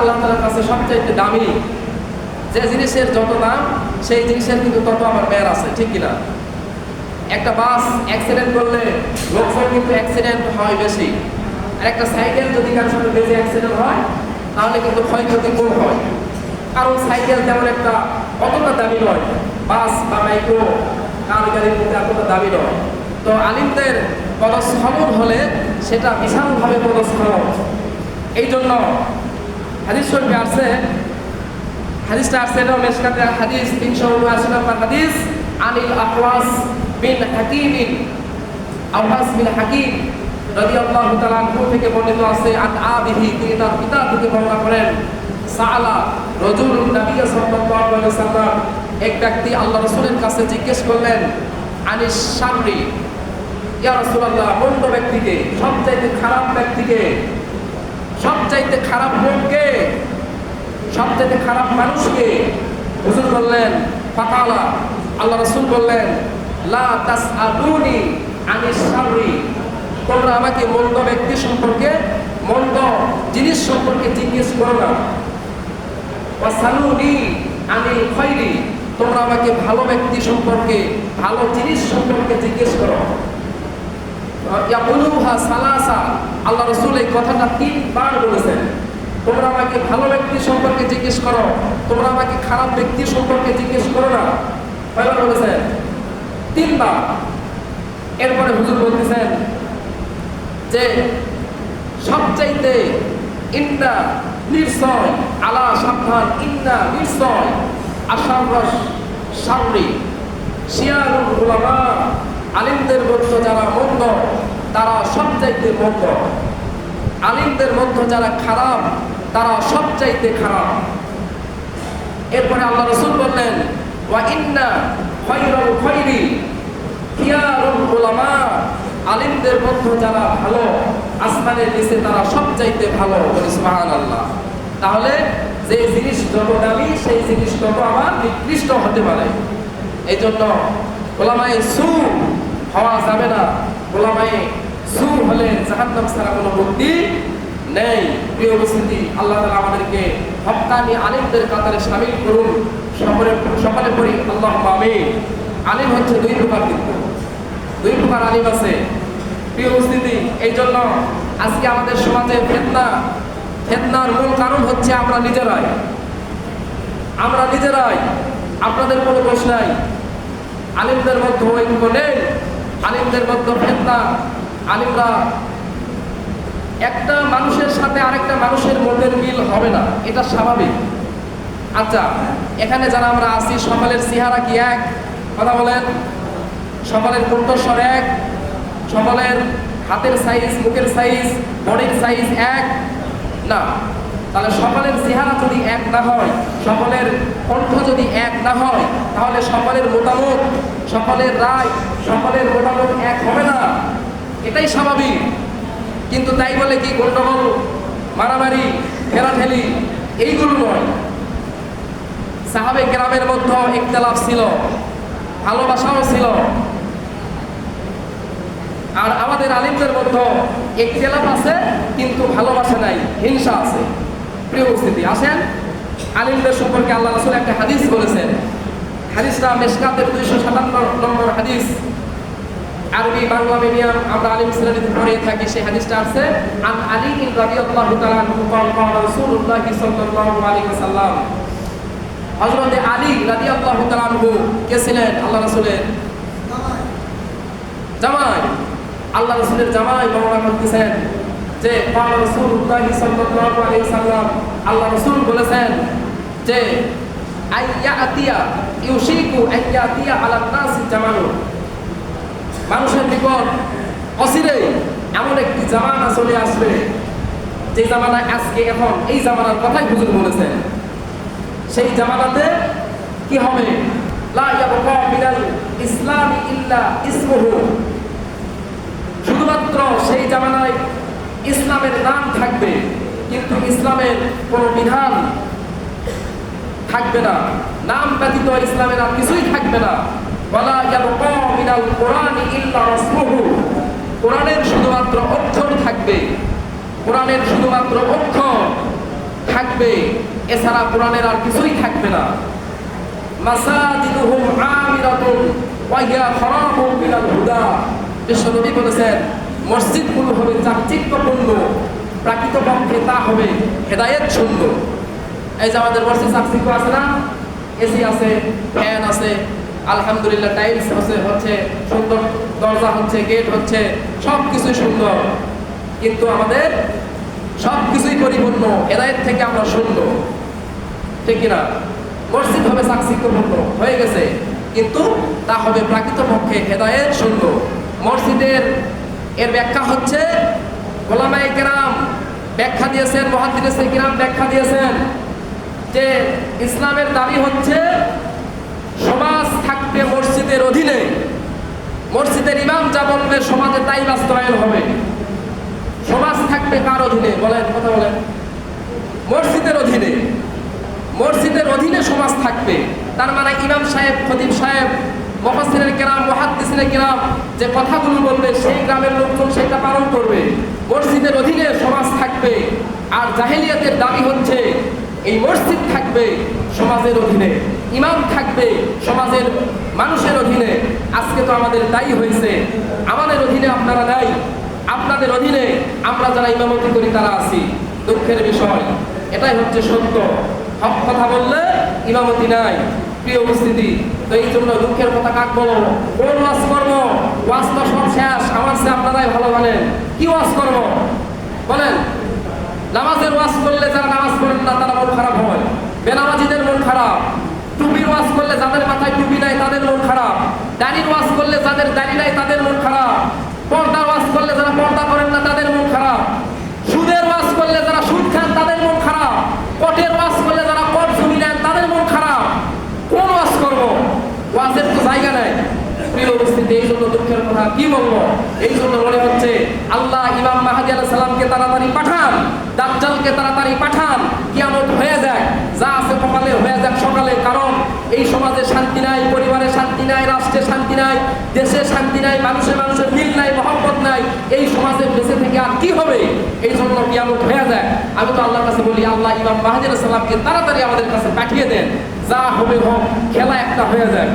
আল্লাহ তালার কাছে সবচাইতে দামি যে জিনিসের যত দাম, সেই জিনিসের কিন্তু তত আমার ব্যয় আছে, ঠিক কিনা? একটা বাস অ্যাক্সিডেন্ট করলে লোকজন কিন্তু অ্যাক্সিডেন্ট হয় বেশি। আর একটা সাইকেল যদি কারোর সাথে বেশি অ্যাক্সিডেন্ট হয়, তাহলে কিন্তু ক্ষয়ক্ষতি কম হয়। কারণ সাইকেল তেমন একটা অতটা দামি নয়। বাস বা মাইক্রো কার গাড়ির মধ্যে এতটা দামি নয়। তো আলিমদের পদস্খলন হলে সেটা বিশালভাবে পদস্খলন এই জন্য হাদিস শরীফে আসছে, হাদিসটা আসছে এটা মেশকাতে হাদিস তিনশো উনআশি নম্বর হাদিস, আনিল আহওয়াস বিন হাকিমিন আহওয়াস বিন হাকিম রাদিয়াল্লাহু তাআলা আনহু থেকে বর্ণিত আছে, আন আবিহি, তিনি তার পিতা থেকে বর্ণনা করেন, সাআলা রাজুলুন নবী সাল্লাল্লাহু আলাইহি ওয়াসাল্লাম, এক ব্যক্তি আল্লাহ রাসূলের কাছে জিজ্ঞেস করলেন, আনিস শাররি ইয়া রাসূলুল্লাহ মন্দ ব্যক্তিকে, সবচাইতে খারাপ ব্যক্তিকে সবচাইতে খারাপ লোককে সবচেয়ে খারাপ মানুষকে হুজুর বললেন ফাকালা আল্লাহ রাসূল বললেন, লা তাসআলুনি আনিস শাররি। তোমরা আমাকে মন্দ ব্যক্তি সম্পর্কে, মন্দ জিনিস সম্পর্কে জিজ্ঞেস করো না। ওয়াসালুনি আনিল খাইরি তোমরা আমাকে ভালো ব্যক্তি সম্পর্কে, ভালো জিনিস সম্পর্কে জিজ্ঞেস করো। সালাসা। আল্লাহ রাসূল এই কথাটা তিনবার বলেছেন। তোমরা আমাকে ভালো ব্যক্তি সম্পর্কে জিজ্ঞেস করো। তোমরা আমাকে খারাপ ব্যক্তি সম্পর্কে জিজ্ঞেস করো না। কয়বার বলেছেন? তিনবার। এরপরে হুজুর বলতেছেন যে, সবচাইতে ইন্না নির্সয়, আলা সাবধান, ইন্না নির্সয়, আশারস সামরি শিয়ারুল উলামা, আলিমদের মধ্যে যারা সবচাইতে মন্দ আলিমদের মধ্যে যারা খারাপ, তারা সবচাইতে খারাপ। এরপরে আল্লাহ রসুল বললেন, ওয়া ইন্না আলিমদের যারা ভালো, আসমানের নিচে তারা ভালো তাহলে যে জিনিস যত দামি সেই জিনিস তত আমার নিকৃষ্ট হতে পারে। এই জন্য ওলামায়ে সু হওয়া যাবে না। ওলামায়ে সু হলে জাহান্নাম ছাড়া কোনো মুক্তি নেই। প্রিয় উপস্থিতি আল্লাহ তালা আমাদেরকে হকানি আলিমদের কাতারে সামিল করুন। সকলে সকলে পড়ি আল্লাহ আমিন। আলিম হচ্ছে দুই প্রকার কিন্তু। দুই প্রকার আলিম আছে। প্রিয় উপস্থিতি এই জন্য আজকে আমাদের সমাজে ফেতনা, ফেতনার মূল কারণ হচ্ছে আমরা নিজেরাই। আমরা নিজেরাই। আপনাদের কোনো দোষ নাই। আলিমদের মধ্যে ঐক্য নেই। আলিমদের মধ্যে ফেতনা আলিমরা একটা মানুষের সাথে আরেকটা মানুষের মধ্যে মিল হবে না, এটা স্বাভাবিক। আচ্ছা এখানে যারা আমরা আছি, সকালের চেহারা কি এক? কথা বলেন। সকালের কণ্ঠস্বর এক। সকলের হাতের সাইজ মুখের সাইজ বডির সাইজ এক। না, তাহলে সকলের চেহারা যদি এক না হয়, সকলের কণ্ঠ যদি এক না হয়, তাহলে সকলের মতামত সকলের রায়, সকলের মতামত এক হবে না। এটাই স্বাভাবিক। কিন্তু তাই বলে কি গন্ডগোল, মারামারি ঠেলাঠেলি এইগুলো নয়। সাহাবে গ্রামের মধ্যে একতলাফ ছিল, ভালোবাসাও ছিল। আর আমাদের আলিমদের মধ্যে একতলাফ আছে, কিন্তু ভালোবাসা নাই, হিংসা আছে। প্রিয় উপস্থিতি, আসেন। আলিমদের সম্পর্কে আল্লাহ রাসূল একটা হাদিস বলেছেন। হাদিসটা মেশকাতের দুইশো সাতান্ন নম্বর হাদিস। আরবি বাংলা মিডিয়াম আমরা আলিম শ্রেণীতে পড়ে থাকি সেই হাদিসটা আছে আন আলী রাদিয়াল্লাহু তাআলা আনহু قال قال رسول الله صلى الله عليه وسلم হযরত আলী রাদিয়াল্লাহু তাআলা আনহু কে ছিলেন আল্লাহ রাসূলের জামাই আল্লাহ রাসূলের জামাই বর্ণনা করতেছেন যে قال رسول الله صلى الله عليه وسلم আল্লাহ রাসূল বলেছেন যে আইয়াতিয়া ইউশিকু আইয়াতিয়া আলা নাসি জামানুন মানুষের নিকট অচিরেই এমন একটি জামানা চলে আসবে। যে জামানা আজকে এখন, এই জামানার কথাই হুজুর বলেছেন। সেই জামানাতে কি হবে? ইসলামি ইল্লা ইসমুহু। শুধুমাত্র সেই জামানায় ইসলামের নাম থাকবে, কিন্তু ইসলামের কোনো বিধান থাকবে না। নাম ব্যতীত ইসলামের আর কিছুই থাকবে না। ওয়ালা ইয়াবকা মিনাল কোরআনি ইল্লা রাসমুহু কোরআনের শুধুমাত্র অক্ষর থাকবে। কোরআনের শুধুমাত্র অক্ষর থাকবে। এছাড়া কোরআনের আর কিছুই থাকবে না। মাসাজিদুহুম আমিরাতুন ওয়া হিয়া খারাবুম মিনাল হুদা। বিশ্বনবী বলেছেন, মসজিদগুলো হবে চাকচিক্যপূর্ণ তা হবে হেদায়েত শূন্য এই যে আমাদের মসজিদ চাকচিক্য আছে না? এসি আছে, ফ্যান আছে আলহামদুলিল্লাহ টাইলস আছে হচ্ছে সুন্দর, দরজা হচ্ছে গেট হচ্ছে সব কিছুই সুন্দর। কিন্তু আমাদের সব কিছুই পরিপূর্ণ, হেদায়েত থেকে আমরা শূন্য। ঠিক কিনা? মসজিদ হবে চাকচিক্যপূর্ণ হয়ে গেছে। কিন্তু তা হবে প্রাকৃতপক্ষে হেদায়েত শূন্য। মসজিদের, এর ব্যাখ্যা হচ্ছে গোলামাই কেরাম ব্যাখ্যা দিয়েছেন মহাদিস কিরাম ব্যাখ্যা দিয়েছেন যে ইসলামের দাবি হচ্ছে সমাজ মসজিদের অধীনে মসজিদের ইমাম যা বলবে সমাজে তাই বাস্তবায়ন হবে। সমাজ থাকবে কার অধীনে? বলেন, কথা বলেন। মসজিদের অধীনে। মসজিদের অধীনে সমাজ থাকবে। তার মানে ইমাম সাহেব, খতিব সাহেব মহাসিনের কেরাম, মহাদ্দিসিনের কেরাম, যে কথাগুলো বলবে, সেই গ্রামের লোকজন সেটা পালন করবে। মসজিদের অধীনে সমাজ থাকবে। আর জাহেলিয়াতের দাবি হচ্ছে, এই মসজিদ থাকবে সমাজের অধীনে। ইমাম থাকবে সমাজের মানুষের অধীনে। আজকে তো আমাদের দায়ী হয়েছে। আমাদের অধীনে আপনারা নাই। আপনাদের অধীনে আমরা যারা ইমামতি করি তারা আছি। দুঃখের বিষয়, এটাই হচ্ছে সত্য। হক কথা বললে ইমামতি নাই। প্রিয় উপস্থিতি, তো এই জন্য দুঃখের কথা কাক বলো? কোন ওয়াজ করব? ওয়াজ তো সব শেষ। আমার সে আপনারাই ভালো জানেন। কি ওয়াজ করব? বলেন, নামাজের ওয়াজ করলে যারা নামাজ পড়েন না, তারা মন খারাপ হয়। বেনামাজিদের মন খারাপ। যাদের মাথায় টুপি নাই তাদের মন খারাপ। দাড়ির ওয়াজ করলে যাদের দাড়ি নাই তাদের মন খারাপ পর্দার ওয়াজ করলে যারা পর্দা করেন না তাদের মন খারাপ সুদের ওয়াজ করলে যারা সুদ খান তাদের মন খারাপ কটের ওয়াজ করলে যারা কট জমি নেন তাদের মন খারাপ কোন ওয়াজ করব ওয়াজের তো জায়গা নাই প্রিয় উপস্থিতি এই জন্য দুঃখের কথা কি বলব? এই জন্য মনে হচ্ছে আল্লাহ ইমাম মাহাদি আলাহ সালামকে তাড়াতাড়ি পাঠান, দাজ্জালকে তাড়াতাড়ি পাঠান, কিয়ামত হয়ে যায় যা আছে কপালে হয়ে যাক সকালে। কারণ এই সমাজে শান্তি নাই, পরিবারে শান্তি নাই, রাষ্ট্রে শান্তি নাই, দেশে শান্তি নাই, মানুষে মানুষের মিল নাই, মহব্বত নাই, এই সমাজে বেঁচে থেকে আর কি হবে? এই জন্য কিয়ামত হয়ে যায় আমি তো আল্লাহর কাছে বলি, আল্লাহ ইমাম মাহাদি আলাহ সালামকে তাড়াতাড়ি আমাদের কাছে পাঠিয়ে দেন, যা হবে হোক, খেলা একটা হয়ে যায়